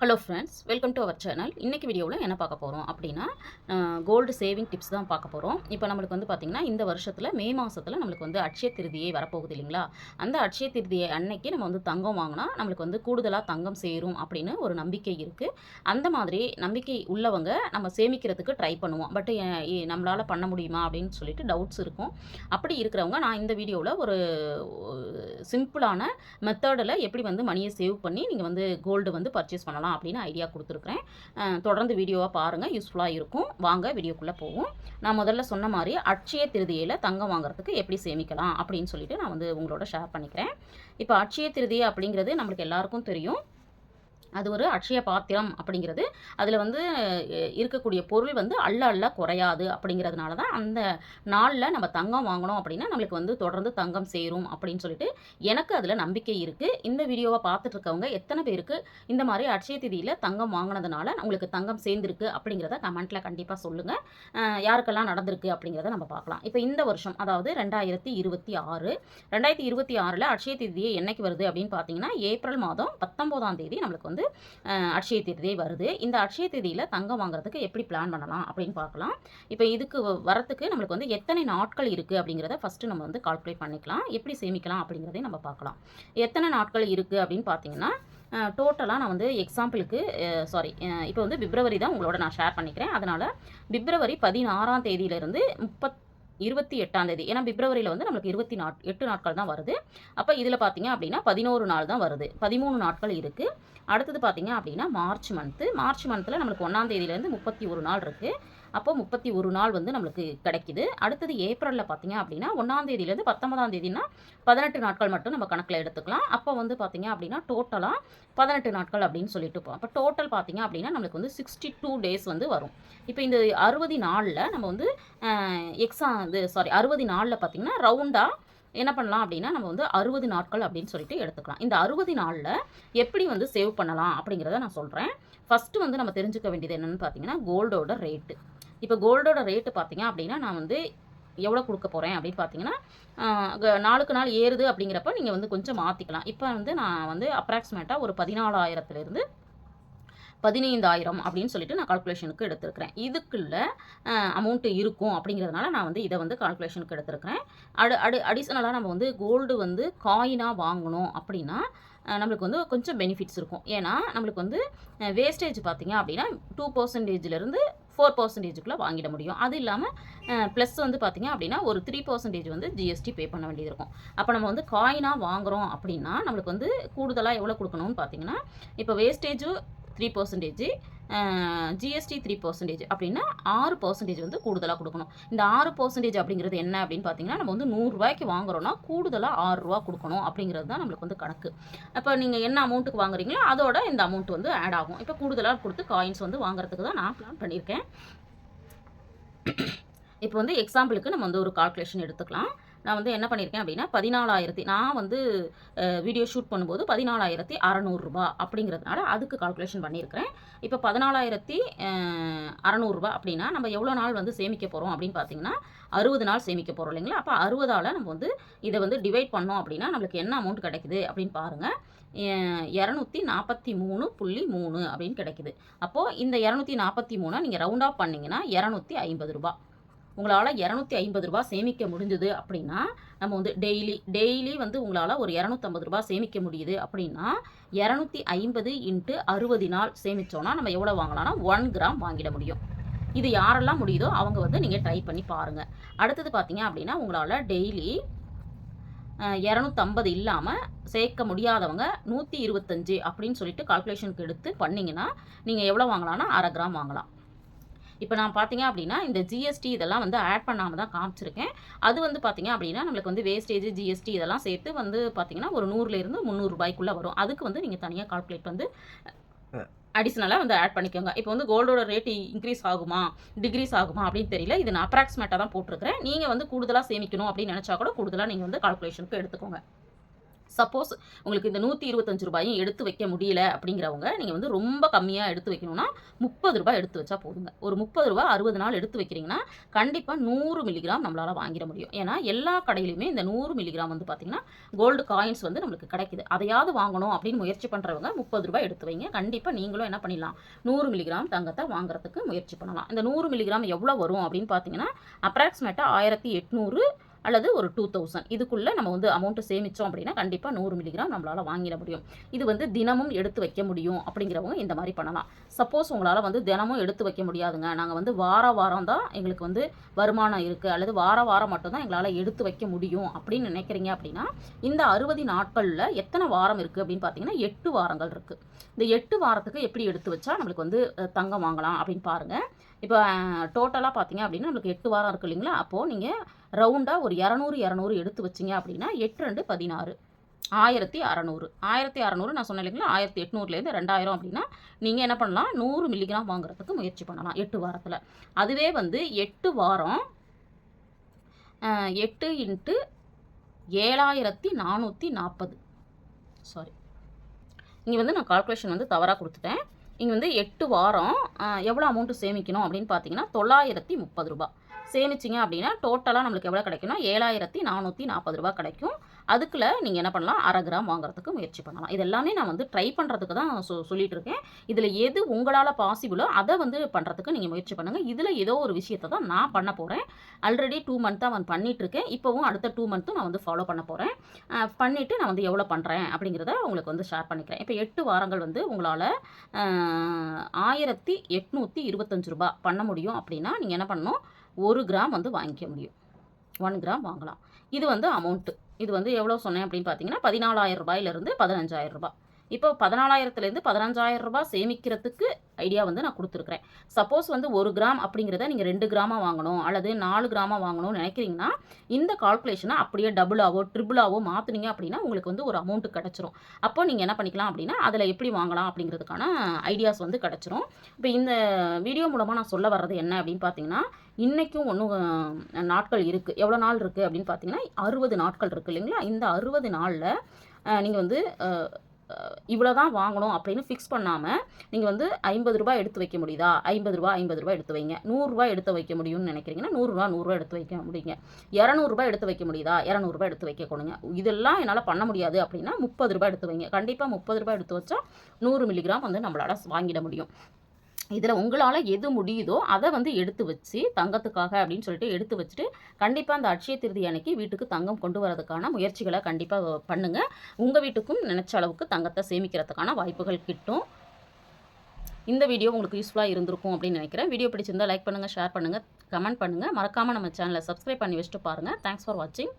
Hello friends welcome to our channel இன்றைக்கி வீடியோவில் என்ன பார்க்க போகிறோம் அப்படின்னா கோல்டு சேவிங் டிப்ஸ் தான் பார்க்க போகிறோம் இப்போ நம்மளுக்கு வந்து பார்த்திங்கன்னா இந்த வருஷத்தில் மே மாதத்தில் நம்மளுக்கு வந்து அட்சய திருதியை வரப்போகுது இல்லைங்களா? அந்த அட்சய திருதியை அன்னைக்கு நம்ம வந்து தங்கம் வாங்கினா நம்மளுக்கு வந்து கூடுதலாக தங்கம் சேரும் அப்படின்னு ஒரு நம்பிக்கை இருக்குது அந்த மாதிரி நம்பிக்கை உள்ளவங்க நம்ம சேமிக்கிறதுக்கு ட்ரை பண்ணுவோம். பட் நம்மளால் பண்ண முடியுமா அப்படின்னு சொல்லிட்டு டவுட்ஸ் இருக்கும். அப்படி இருக்கிறவங்க நான் இந்த வீடியோவில் ஒரு சிம்பிளான மெத்தடில் எப்படி வந்து மணியை சேவ் பண்ணி நீங்கள் வந்து கோல்டு வந்து பர்ச்சேஸ் பண்ணலாம் அப்படின்னு ஐடியா கொடுத்துருக்குறேன். தொடர்ந்து வீடியோவாக பாருங்கள் யூஸ்ஃபுல்லாக இருக்கும். வாங்க வீடியோக்குள்ளே போவோம். நான் முதல்ல சொன்ன மாதிரி அட்சய திருதியில் தங்கம் வாங்குறதுக்கு எப்படி சேமிக்கலாம் அப்படின்னு சொல்லிட்டு நான் வந்து உங்களோட ஷேர் பண்ணிக்கிறேன். இப்போ அட்சய திருதி அப்படிங்கிறது நம்மளுக்கு எல்லாருக்கும் தெரியும். அது ஒரு அட்சய பாத்திரம் அப்படிங்கிறது. அதில் வந்து இருக்கக்கூடிய பொருள் வந்து அள்ள அள்ள குறையாது அப்படிங்கிறதுனால தான் அந்த நாளில் நம்ம தங்கம் வாங்கணும் அப்படின்னா நம்மளுக்கு வந்து தொடர்ந்து தங்கம் சேரும் அப்படின்னு சொல்லிட்டு எனக்கு அதில் நம்பிக்கை இருக்குது இந்த வீடியோவை பார்த்துட்டு இருக்கவங்க எத்தனை பேருக்கு இந்த மாதிரி அட்சய திதியில் தங்கம் வாங்கினதுனால உங்களுக்கு தங்கம் சேர்ந்துருக்கு அப்படிங்கிறத கமெண்ட்டில் கண்டிப்பாக சொல்லுங்கள் யாருக்கெல்லாம் நடந்திருக்கு அப்படிங்கிறத நம்ம பார்க்கலாம். இப்போ இந்த வருஷம் அதாவது ரெண்டாயிரத்தி இருபத்தி ஆறு ரெண்டாயிரத்தி இருபத்தி ஆறில் அட்சய திதியை என்னைக்கு வருது அப்படின்னு பார்த்தீங்கன்னா ஏப்ரல் மாதம் பத்தொம்போதாம் தேதி நம்மளுக்கு வந்து வந்து அட்சய திதி வருது. இந்த அட்சய திதியில் தங்கம் வாங்குறதுக்கு எப்படி பிளான் பண்ணலாம் அப்படின்னு பார்க்கலாம். இப்போ இதுக்கு வ- வரத்துக்கு நம்மளுக்கு வந்து எத்தனை நாட்கள் இருக்குது அப்படிங்கிறத ஃபஸ்ட்டு நம்ம வந்து கால்குலேட் பண்ணிக்கலாம். எப்படி சேமிக்கலாம் அப்படிங்கிறதையும் நம்ம பார்க்கலாம். எத்தனை நாட்கள் இருக்குது அப்படின்னு பார்த்தீங்கன்னா டோட்டலாக நான் வந்து எக்ஸாம்பிளுக்கு சாரி இப்போ வந்து பிப்ரவரி தான் உங்களோட நான் ஷேர் பண்ணிக்கிறேன். அதனால் பிப்ரவரி பதினாறாம் தேதியிலிருந்து முப்பத் இருபத்தி எட்டாம் தேதி. ஏன்னா பிப்ரவரியில் வந்து நம்மளுக்கு இருபத்தி நாட் எட்டு நாட்கள் தான் வருது. அப்போ இதில் பார்த்தீங்க அப்படின்னா பதினோரு நாள் தான் வருது. பதிமூணு நாட்கள் இருக்குது அடுத்தது பார்த்தீங்க அப்படின்னா மார்ச் மந்த்து மார்ச் மந்தில் நம்மளுக்கு ஒன்றாம் தேதியிலேருந்து முப்பத்தி ஒரு நாள் இருக்குது அப்போ முப்பத்தி ஒரு நாள் வந்து நம்மளுக்கு கிடைக்குது. அடுத்தது ஏப்ரலில் பார்த்தீங்க அப்படின்னா ஒன்றாம் தேதியிலேருந்து பத்தொன்பதாம் தேதினா பதினெட்டு நாட்கள் மட்டும் நம்ம கணக்கில் எடுத்துக்கலாம். அப்போ வந்து பார்த்தீங்க அப்படின்னா டோட்டலாக பதினெட்டு நாட்கள் அப்படின்னு சொல்லிட்டு போம் அப்போ டோட்டல் பார்த்தீங்க அப்படின்னா நம்மளுக்கு வந்து சிக்ஸ்டி டூ டேஸ் வந்து வரும். இப்போ இந்த அறுபது நாளில் நம்ம வந்து எக்ஸா இது சாரி அறுபது நாளில் பார்த்தீங்கன்னா ரவுண்டாக என்ன பண்ணலாம் அப்படின்னா நம்ம வந்து அறுபது நாட்கள் அப்படின்னு சொல்லிட்டு எடுத்துக்கலாம். இந்த அறுபது நாளில் எப்படி வந்து சேவ் பண்ணலாம் அப்படிங்கிறத நான் சொல்கிறேன் ஃபஸ்ட்டு வந்து நம்ம தெரிஞ்சுக்க வேண்டியது என்னென்னு பார்த்தீங்கன்னா கோல்டோட ரேட்டு இப்போ கோல்டோட ரேட்டு பார்த்தீங்க அப்படின்னா நான் வந்து எவ்வளோ கொடுக்க போகிறேன் அப்படின்னு பார்த்தீங்கன்னா நாளுக்கு நாள் ஏறுது அப்படிங்கிறப்ப நீங்கள் வந்து கொஞ்சம் மாற்றிக்கலாம் இப்போ வந்து நான் வந்து அப்ராக்சிமேட்டாக ஒரு பதினாலாயிரத்துலேருந்து பதினைந்தாயிரம் அப்படின்னு சொல்லிட்டு நான் கால்குலேஷனுக்கு எடுத்திருக்கிறேன். இதுக்குள்ள அமௌண்ட்டு இருக்கும் அப்படிங்கிறதுனால நான் வந்து இதை வந்து கால்குலேஷனுக்கு எடுத்திருக்கிறேன். அடு அடு அடிஷ்னலாக நம்ம வந்து கோல்டு வந்து காயினாக வாங்கணும் அப்படின்னா நம்மளுக்கு வந்து கொஞ்சம் பெனிஃபிட்ஸ் இருக்கும். ஏன்னா நம்மளுக்கு வந்து வேஸ்டேஜ் பார்த்தீங்க அப்படின்னா டூ பர்சன்டேஜ்லேருந்து ஃபோர் பர்சன்டேஜுக்குள்ளே வாங்கிட முடியும். அது இல்லாமல் ப்ளஸ் வந்து பார்த்திங்க அப்படின்னா ஒரு த்ரீ பர்சன்டேஜ் வந்து ஜிஎஸ்டி பே பண்ண வேண்டியது இருக்கும். அப்போ நம்ம வந்து காயினாக வாங்குறோம் அப்படின்னா நம்மளுக்கு வந்து கூடுதலாக எவ்வளோ கொடுக்கணும்னு பார்த்தீங்கன்னா இப்போ wastage three percentage GST three percentage அப்படின்னா ஆறு பர்சன்டேஜ் வந்து கூடுதலாக கொடுக்கணும். இந்த ஆறு பர்சன்டேஜ் அப்படிங்கிறது என்ன அப்படின்னு பார்த்தீங்கன்னா நம்ம வந்து நூறுரூவாய்க்கு வாங்குறோம்னா கூடுதலாக ஆறு ரூபா கொடுக்கணும் அப்படிங்கிறது தான் நம்மளுக்கு வந்து கணக்கு. அப்போ நீங்கள் என்ன அமௌண்ட்டுக்கு வாங்குறீங்களோ அதோட இந்த அமௌண்ட் வந்து ஆட் ஆகும். இப்போ கூடுதலாக கொடுத்து காயின்ஸ் வந்து வாங்குறதுக்கு தான் நான் பிளான் பண்ணியிருக்கேன். இப்போ வந்து எக்ஸாம்பிளுக்கு நம்ம வந்து ஒரு கால்குலேஷன் எடுத்துக்கலாம். நான் வந்து என்ன பண்ணியிருக்கேன் அப்படின்னா பதினாலாயிரத்தி நான் வந்து வீடியோ ஷூட் பண்ணும்போது பதினாலாயிரத்தி அறநூறுரூபா அப்படிங்கிறதுனால அதுக்கு கால்குலேஷன் பண்ணியிருக்கிறேன் இப்போ பதினாலாயிரத்தி அறநூறுரூபா அப்படின்னா நம்ம எவ்வளோ நாள் வந்து சேமிக்க போகிறோம் அப்படின்னு பார்த்தீங்கன்னா அறுபது நாள் சேமிக்க போகிறோம் இல்லைங்களா? அப்போ அறுபதால் நம்ம வந்து இதை வந்து டிவைட் பண்ணோம் அப்படின்னா நம்மளுக்கு என்ன அமௌண்ட் கிடைக்குது அப்படின்னு பாருங்கள் இரநூத்தி நாற்பத்தி மூணு புள்ளி மூணு அப்படின்னு கிடைக்குது. அப்போது இந்த இரநூத்தி நாற்பத்தி மூணை நீங்கள் ரவுண்ட் ஆஃப் பண்ணிங்கன்னா இரநூத்தி ஐம்பது ரூபா. உங்களால் இரநூத்தி ஐம்பது ரூபா சேமிக்க முடிஞ்சுது அப்படின்னா நம்ம வந்து டெய்லி டெய்லி வந்து உங்களால் ஒரு இரநூத்தம்பது ரூபா சேமிக்க முடியுது அப்படின்னா இரநூத்தி ஐம்பது இன்ட்டு அறுபது நாள் சேமித்தோன்னா நம்ம எவ்வளோ வாங்கலாம்னா ஒன் கிராம் வாங்கிட முடியும். இது யாரெல்லாம் முடியுதோ அவங்க வந்து நீங்கள் ட்ரை பண்ணி பாருங்கள் அடுத்தது பார்த்தீங்க அப்படின்னா உங்களால் டெய்லி இரநூத்தம்பது இல்லாமல் சேர்க்க முடியாதவங்க நூற்றி இருபத்தஞ்சு அப்படின்னு சொல்லிட்டு கால்குலேஷனுக்கு எடுத்து பண்ணிங்கன்னா நீங்கள் எவ்வளோ வாங்கலாம்னா அரை கிராம் வாங்கலாம். இப்போ நான் பார்த்தீங்க அப்படின்னா இந்த ஜிஎஸ்டி இதெல்லாம் வந்து ஆட் பண்ணாமல் தான் காமிச்சிருக்கேன். அது வந்து பார்த்தீங்க அப்படின்னா நம்மளுக்கு வந்து வேஸ்டேஜ் ஜிஎஸ்டி இதெல்லாம் சேர்த்து வந்து பார்த்தீங்கன்னா ஒரு நூறுலேருந்து முந்நூறுபாய்க்குள்ளே வரும். அதுக்கு வந்து நீங்கள் தனியாக கால்குலேட் வந்து அடிஷ்னலாக வந்து ஆட் பண்ணிக்கோங்க. இப்போ வந்து கோல்டோட ரேட் இன்க்ரீஸ் ஆகுமா? டிக்ரீஸ் ஆகுமா? அப்படின்னு தெரியல. இது நான் அப்ராக்சிமேட்டாக தான் போட்டிருக்கிறேன். நீங்கள் வந்து கூடுதலாக சேமிக்கணும் அப்படின்னு நினச்சா கூட கூடுதலாக நீங்கள் வந்து கால்குலேஷனுக்கு எடுத்துக்கோங்க. சப்போஸ் உங்களுக்கு இந்த நூற்றி இருபத்தஞ்சு ரூபாயும் எடுத்து வைக்க முடியல அப்படிங்கிறவங்க நீங்கள் வந்து ரொம்ப கம்மியாக எடுத்து வைக்கணும்னா முப்பது ரூபாய் எடுத்து வச்சா போதுங்க. ஒரு முப்பது ரூபாய் அறுபது நாள் எடுத்து வைக்கிறீங்கன்னா கண்டிப்பாக நூறு மில்லிகிராம் நம்மளால் வாங்கிட முடியும். ஏன்னா எல்லா கடையிலையுமே இந்த நூறு மில்லிகிராம் வந்து பார்த்திங்கன்னா கோல்டு காயின்ஸ் வந்து நம்மளுக்கு கிடைக்குது. அதையாவது வாங்கணும் அப்படின்னு முயற்சி பண்ணுறவங்க முப்பது ரூபாய் எடுத்து வைங்க. கண்டிப்பாக நீங்களும் என்ன பண்ணிடலாம். நூறு மில்லிகிராம் தங்கத்தை வாங்குறதுக்கு முயற்சி பண்ணலாம். இந்த நூறு மில்லிகிராம் எவ்வளோ வரும் அப்படின்னு பார்த்தீங்கன்னா அப்ராக்சிமேட்டாக ஆயிரத்தி எட்நூறு அல்லது ஒரு டூ தௌசண்ட் இதுக்குள்ளே நம்ம வந்து அமௌண்ட்டு சேமித்தோம் அப்படின்னா கண்டிப்பாக நூறு மில்லிகிராம் நம்மளால் வாங்கிட முடியும். இது வந்து தினமும் எடுத்து வைக்க முடியும் அப்படிங்கிறவங்க இந்த மாதிரி பண்ணலாம். சப்போஸ் உங்களால் வந்து தினமும் எடுத்து வைக்க முடியாதுங்க. நாங்கள் வந்து வார வாரம் தான் எங்களுக்கு வந்து வருமானம் இருக்குது அல்லது வார வாரம் மட்டும்தான் எங்களால் எடுத்து வைக்க முடியும் அப்படின்னு நினைக்கிறீங்க அப்படின்னா இந்த அறுபது நாட்களில் எத்தனை வாரம் இருக்குது அப்படின்னு பார்த்தீங்கன்னா எட்டு வாரங்கள் இருக்குது இந்த எட்டு வாரத்துக்கு எப்படி எடுத்து வச்சா நம்மளுக்கு வந்து தங்கம் வாங்கலாம் அப்படின்னு பாருங்கள் இப்போ டோட்டலாக பார்த்தீங்க அப்படின்னா நம்மளுக்கு எட்டு வாரம் இருக்கு இல்லைங்களா? அப்போது நீங்கள் ரவுண்டாக ஒரு இரநூறு இரநூறு எடுத்து வச்சிங்க அப்படின்னா எட்டு ரெண்டு பதினாறு. ஆயிரத்தி அறநூறு. ஆயிரத்தி அறநூறு நான் சொன்னேன் இல்லைங்களா? ஆயிரத்தி எட்நூறுலேருந்து ரெண்டாயிரம் அப்படின்னா நீங்கள் என்ன பண்ணலாம்? நூறு மில்லிகிராம் வாங்குறதுக்கு முயற்சி பண்ணலாம் எட்டு வாரத்தில். அதுவே வந்து எட்டு வாரம் எட்டு இன்ட்டு ஏழாயிரத்தி நானூற்றி நாற்பது சாரி இங்கே வந்து நான் கால்குலேஷன் வந்து தவறாக கொடுத்துட்டேன். இங்கே வந்து எட்டு வாரம் எவ்வளோ அமௌண்ட்டு சேமிக்கணும் அப்படின்னு பார்த்தீங்கன்னா தொள்ளாயிரத்தி முப்பது ரூபாய். சேமிச்சிங்க அப்படின்னா டோட்டலாக நம்மளுக்கு எவ்வளோ கிடைக்கும்னா ஏழாயிரத்தி நானூற்றி நாற்பது ரூபா கிடைக்கும். அதுக்குள்ள நீங்கள் என்ன பண்ணலாம்? அரை கிராம் வாங்குறதுக்கு முயற்சி பண்ணலாம். இது எல்லாமே நான் வந்து ட்ரை பண்ணுறதுக்கு தான் சொ சொல்லிட்டு இருக்கேன். இதில் எது உங்களால் பாசிபிளோ அதை வந்து பண்ணுறதுக்கு நீங்கள் முயற்சி பண்ணுங்கள் இதில் ஏதோ ஒரு விஷயத்தை தான் நான் பண்ண போகிறேன் ஆல்ரெடி டூ மந்த்தாக வந்து பண்ணிட்டு இருக்கேன். இப்போவும் அடுத்த டூ மந்த்தும் நான் வந்து ஃபாலோ பண்ண போகிறேன் பண்ணிவிட்டு நான் வந்து எவ்வளோ பண்ணுறேன் அப்படிங்கிறத உங்களுக்கு வந்து ஷேர் பண்ணிக்கிறேன். இப்போ எட்டு வாரங்கள் வந்து உங்களால் ஆயிரத்தி எட்நூற்றி இருபத்தஞ்சு ரூபாய் பண்ண முடியும் அப்படின்னா நீங்கள் என்ன பண்ணணும்? ஒரு கிராம் வந்து வாங்கிக்க முடியும். ஒன் கிராம் வாங்கலாம். இது வந்து அமௌண்ட்டு இது வந்து எவ்வளோ சொன்னேன் அப்படின்னு பார்த்தீங்கன்னா பதினாலாயிரம் ரூபாயிலிருந்து பதினஞ்சாயிரம் ரூபாய். இப்போ பதினாலாயிரத்துலேருந்து பதினஞ்சாயிரம் ரூபாய் சேமிக்கிறதுக்கு ஐடியா வந்து நான் கொடுத்துருக்குறேன். சப்போஸ் வந்து ஒரு கிராம் அப்படிங்கிறத நீங்கள் ரெண்டு கிராமாக வாங்கணும் அல்லது நாலு கிராமாக வாங்கணும்னு நினைக்கிறீங்கன்னா இந்த கால்குலேஷனை அப்படியே டபுளாவோ ட்ரிபிளாவோ மாற்றுனீங்க அப்படின்னா உங்களுக்கு வந்து ஒரு அமௌண்ட்டு கிடச்சிரும். அப்போ நீங்கள் என்ன பண்ணிக்கலாம் அப்படின்னா அதில் எப்படி வாங்கலாம் அப்படிங்கிறதுக்கான ஐடியாஸ் வந்து கிடச்சிரும். இப்போ இந்த வீடியோ மூலமாக நான் சொல்ல வர்றது என்ன அப்படின்னு பார்த்தீங்கன்னா இன்றைக்கும் ஒன்றும் நாட்கள் இருக்குது எவ்வளோ நாள் இருக்குது அப்படின்னு பார்த்தீங்கன்னா அறுபது நாட்கள் இருக்குது இல்லைங்களா? இந்த அறுபது நாளில் நீங்கள் வந்து இவ்வளோ தான் வாங்கணும் அப்படின்னு ஃபிக்ஸ் பண்ணாமல் நீங்கள் வந்து ஐம்பது ரூபாய் எடுத்து வைக்க முடியுதா? ஐம்பது ரூபா ஐம்பது ரூபாய் எடுத்து வைங்க. நூறுரூவா எடுத்து வைக்க முடியும்னு நினைக்கிறீங்கன்னா நூறுரூவா நூறுரூவா எடுத்து வைக்க முடியுங்க. இரநூறுபா எடுத்து வைக்க முடியுதா? இரநூறுபா எடுத்து வைக்க கொடுங்க. இதெல்லாம் என்னால் பண்ண முடியாது அப்படின்னா முப்பது ரூபாய் எடுத்து வைங்க. கண்டிப்பாக முப்பது ரூபாய் எடுத்து வச்சா நூறு மில்லிகிராம் வந்து நம்மளால் வாங்கிட முடியும். இதில் உங்களால் எது முடியுதோ அதை வந்து எடுத்து வச்சு தங்கத்துக்காக அப்படின்னு சொல்லிட்டு எடுத்து வச்சுட்டு கண்டிப்பாக அந்த அட்சய திருதி அன்னைக்கு வீட்டுக்கு தங்கம் கொண்டு வரதுக்கான முயற்சிகளை கண்டிப்பாக பண்ணுங்கள் உங்கள் வீட்டுக்கும் நினச்ச அளவுக்கு தங்கத்தை சேமிக்கிறதுக்கான வாய்ப்புகள் கிட்டும். இந்த வீடியோ உங்களுக்கு யூஸ்ஃபுல்லாக இருந்திருக்கும் அப்படின்னு நினைக்கிறேன். வீடியோ பிடிச்சிருந்தால் லைக் பண்ணுங்கள் ஷேர் பண்ணுங்கள் கமெண்ட் பண்ணுங்கள் மறக்காமல் நம்ம சேனலை சப்ஸ்கிரைப் பண்ணி வச்சுட்டு பாருங்கள் தேங்க்ஸ் ஃபார் வாட்சிங்